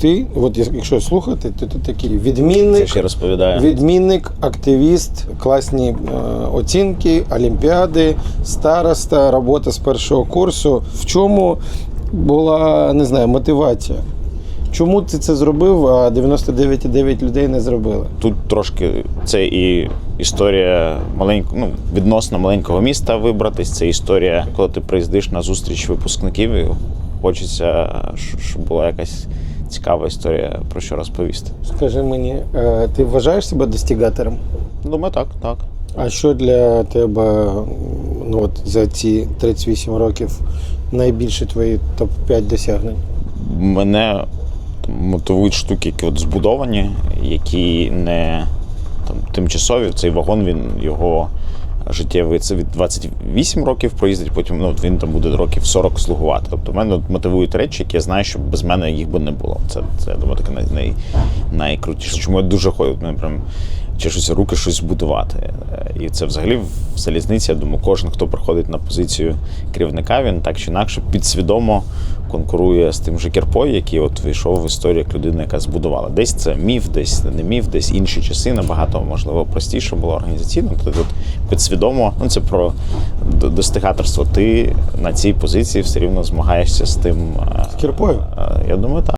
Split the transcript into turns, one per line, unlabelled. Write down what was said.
ти, от якщо слухати, то ти такий
Це
відмінник,
ще розповідає.
відмінник, активіст, класні е, оцінки, олімпіади, староста, робота з першого курсу. В чому була не знаю, мотивація? Чому ти це зробив, а 99,9 людей не зробили?
Тут трошки це і історія маленького, ну, відносно маленького міста вибратись. Це історія, коли ти приїздиш на зустріч випускників, і хочеться, щоб була якась цікава історія про що розповісти.
Скажи мені, е, ти вважаєш себе достігатором?
Думаю, так, так.
А що для тебе ну, от, за ці 38 років найбільше твої топ-5 досягнень?
Мене мотивують штуки, які от збудовані, які не там, тимчасові. Цей вагон він його життєвий це від 28 років проїздить, потім ну, він там буде років 40 слугувати. Тобто мене мотивують речі, які я знаю, що без мене їх би не було. Це, це я думаю, таке най, най, найкрутіше. Чому я дуже от мене прям чешуться руки щось збудувати. Е, І це взагалі в залізниці, я думаю, кожен, хто приходить на позицію керівника, він так чи інакше підсвідомо конкурує з тим же Кірпою, який от вийшов в історію як людина, яка збудувала. Десь це міф, десь не міф, десь інші часи набагато можливо простіше було організаційно. Тобто тут підсвідомо, ну це про достигаторство. Ти на цій позиції все рівно змагаєшся з тим. е,
З Кірпою?
е, Я думаю, так.